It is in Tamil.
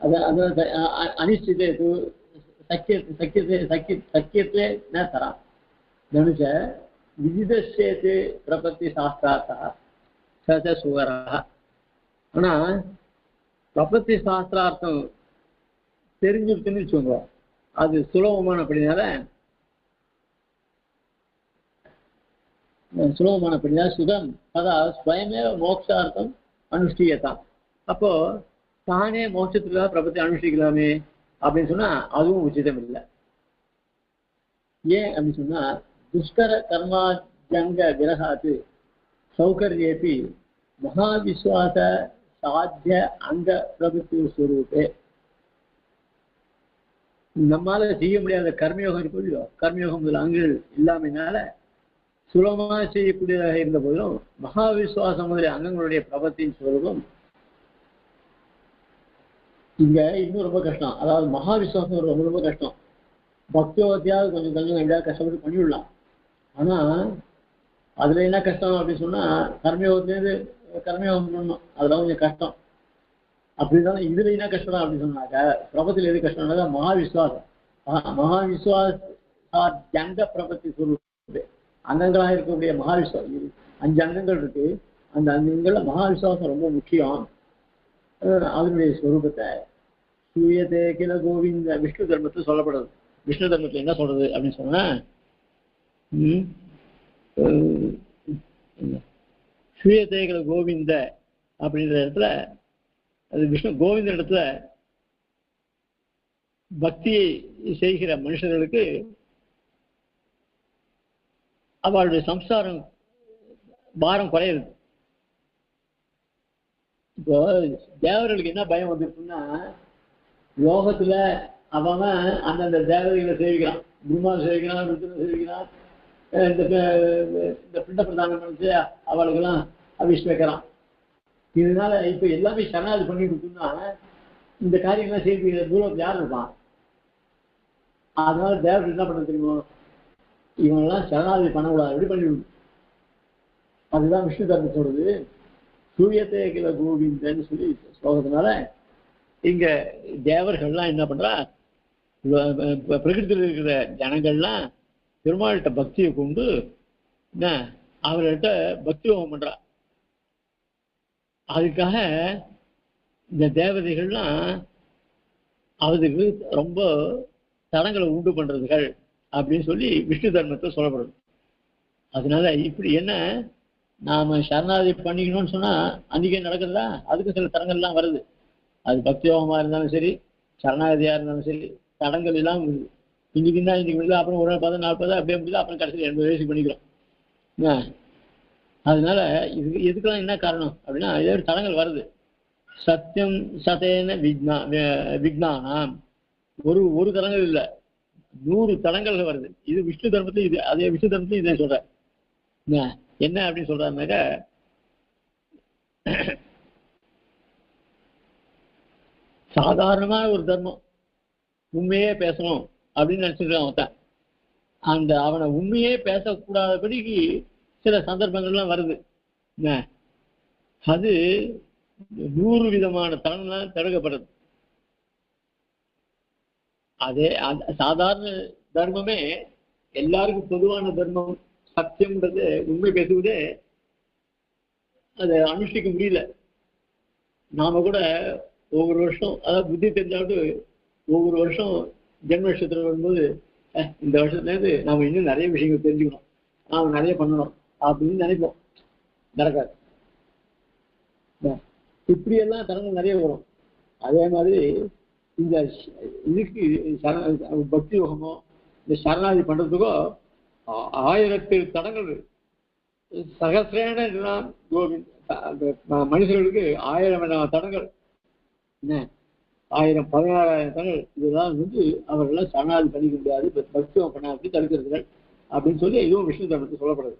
अनिश्चिते तु शक्य शक्यते शक्य शक्यते न तरा धनुष विदितश्चेत् प्रपत्तिशास्त्रार्थः स च सुवरः ஆனால் பிரபத்தி சாஸ்திரார்த்தம் தெரிஞ்சுக்கிட்டுன்னு வச்சுக்கோங்க. அது சுலபமான அப்படினால சுலபமான அப்படின்னா சுகம். அதாவது ஸ்வயமேவ மோட்சார்த்தம் அனுஷ்டியதான் அப்போ தானே மோட்சத்துக்காக பிரபத்தை அனுஷ்டிக்கலாமே அப்படின்னு சொன்னா அதுவும் உச்சிதம் இல்லை. ஏன் அப்படின்னு சொன்னா துஷ்கர கர்மாஜங்க விரகாத்து சௌகரியேபி மகாவிஸ்வாச சாத்திய அங்க பிரபுத்துவ ஸ்வரூபே நம்மால செய்ய முடியாத கர்மயோகம் இருக்கு இல்லையோ? கர்மயோகம் முதல் அங்கு இல்லாமையினால சுலபமாக செய்யக்கூடியதாக இருந்த போதிலும் மகாவிஸ்வாசம் முதலிய அங்கங்களுடைய பிரபத்தின் ஸ்வரூபம் இங்க இன்னும் ரொம்ப கஷ்டம். அதாவது மகாவிஸ்வாசம் ரொம்ப ரொம்ப கஷ்டம். பக்தியோகத்தையாவது கொஞ்சம் கொஞ்சம் எங்கேயாவது கஷ்டப்பட்டு பண்ணிவிடலாம். ஆனா அதுல என்ன கஷ்டம் அப்படின்னு சொன்னா கர்மயோகத்திலேருந்து கர்மயோகம் பண்ணணும். அதெல்லாம் கொஞ்சம் கஷ்டம். அப்படிதான் இதுல என்ன கஷ்டம் அப்படின்னு சொன்னாக்க பிரபத்தில் எது கஷ்டம்னாக்கா மகாவிஸ்வாசம். மகா- பிரபத்தி சொல்லுது. அங்கங்களாக இருக்கக்கூடிய மகாவிஸ்வா அஞ்சு அங்கங்கள் இருக்கு. அந்த அங்கங்கள்ல மகாவிஸ்வாசம் ரொம்ப முக்கியம். அதனுடைய ஸ்வரூபத்தை சூயதே கில கோவிந்த விஷ்ணு தர்மத்தில் சொல்லப்படுது விஷ்ணு தர்மத்தில் என்ன சொல்றது அப்படின்னு சொன்னா ம், அஹ், சூயதே கோவிந்த அப்படின்ற இடத்துல அது விஷ்ணு கோவிந்த இடத்துல பக்தியை செய்கிற மனுஷர்களுக்கு அவளுடைய சம்சாரம் பாரம் குறையிறது இப்போ தேவர்களுக்கு என்ன பயம் வந்துருக்குன்னா யோகத்துல அவன் அந்தந்த தேவதைகளை சேவிக்கிறான். பிரம்மா சேவிக்கிறான் ருத்ரன் சேவிக்கிறான். இந்த இந்த பிண்ட பிரதானம் நினைச்சு அவளுக்கெல்லாம் அபிஷ் வைக்கிறான் இதனால இப்ப எல்லாமே சரணாதி பண்ணிட்டு இருக்குன்னா இந்த காரியங்கள்லாம் செய்து தூரம் யார் இருப்பான்? அதனால தேவர்கள் என்ன பண்ண தெரியுமோ? இவனெல்லாம் சரணாதி பண்ணக்கூடாது. எப்படி பண்ணிவிடும் அதுதான் விஷ்ணு தர்மம் சொல்றது. சூரியத்தை கில கோவிந்தன்னு சொல்லி ஸ்லோகத்தினால இங்க தேவர்கள்லாம் என்ன பண்றா? பிரகிருத்தில் இருக்கிற ஜனங்கள்லாம் பெருமாள்கிட்ட பக்தியை கொண்டு என்ன அவர்கிட்ட பக்தி ஹோமம் பண்றா. அதுக்காக இந்த தேவதைகள்லாம் அவருக்கு ரொம்ப தடங்களை உண்டு பண்றதுகள் அப்படின்னு சொல்லி விஷ்ணு தர்மத்தை சொல்லப்படுது. அதனால இப்படி என்ன நாம சரணாதி பண்ணிக்கணும்னு சொன்னா அன்றைக்கே நடக்கிறதா அதுக்கு சில தடங்கள்லாம் வருது. அது பக்தி யோகமா இருந்தாலும் சரி சரணாகதியா இருந்தாலும் சரி தடங்கள் எல்லாம் இன்னைக்கு தான் இன்னைக்கு முடியல அப்புறம் ஒரு நாள் பார்த்தா நாற்பது அப்படியே முடியல அப்புறம் கடைசியில் எண்பது வயசு பண்ணிக்கிறோம். அதனால இது எதுக்கெல்லாம் என்ன காரணம் அப்படின்னா ஏதோ ஒரு தடங்கள் வருது. சத்தியம் சதேன விக்னா விக்னானாம் ஒரு ஒரு தடங்கள் இல்லை. நூறு தடங்கள் வருது. இது விஷ்ணு தர்மத்திலையும் இது அதே விஷ்ணு தர்மத்துலையும் இதே சொல்றேன். என்ன அப்படின்னு சொல்றாருனாக்க சாதாரணமான ஒரு தர்மம் உண்மையே பேசணும் அப்படின்னு நினைச்சிருக்கான் ஒருத்தன் அந்த அவனை உண்மையே பேசக்கூடாதபடிக்கு சில சந்தர்ப்பங்கள்லாம் வருது. என்ன? அது நூறு விதமான தடங்கள்லாம் தடுக்கப்படுது. அதே அந்த சாதாரண தர்மமே எல்லாருக்கும் பொதுவான தர்மம். சத்தியம்ன்றது உண்மை பேசுவதே அதை அனுஷ்டிக்க முடியல. நாம கூட ஒவ்வொரு வருஷம் அதாவது புத்தி தெரிஞ்சாவது ஒவ்வொரு வருஷம் ஜென்ம நட்சத்திரம் வரும்போது இந்த வருஷத்துலேருந்து நாம இன்னும் நிறைய விஷயங்கள் தெரிஞ்சுக்கணும். நாம நிறைய பண்ணணும். அப்படின்னு நினைப்போம். நடக்காது. இப்படியெல்லாம் தரங்கள் நிறைய வரும். அதே மாதிரி இந்த இதுக்கு சரண பக்தி யோகமோ இந்த சரணாதி பண்றதுக்கோ ஆயிரத்தில் தடங்கள் சகசிரேன இதெல்லாம் கோவிந்த் அந்த மனுஷர்களுக்கு ஆயிரம் தடங்கள். என்ன? ஆயிரம் பதினாறாயிரம் தடங்கள். இதெல்லாம் வந்து அவர்களால் சரணாதி பண்ணிக்க முடியாது பக்தி பண்ண அப்படி தடுக்கிறதுகள் அப்படின்னு சொல்லி இதுவும் விஷ்ணு தர்மத்தில் சொல்லப்படுது.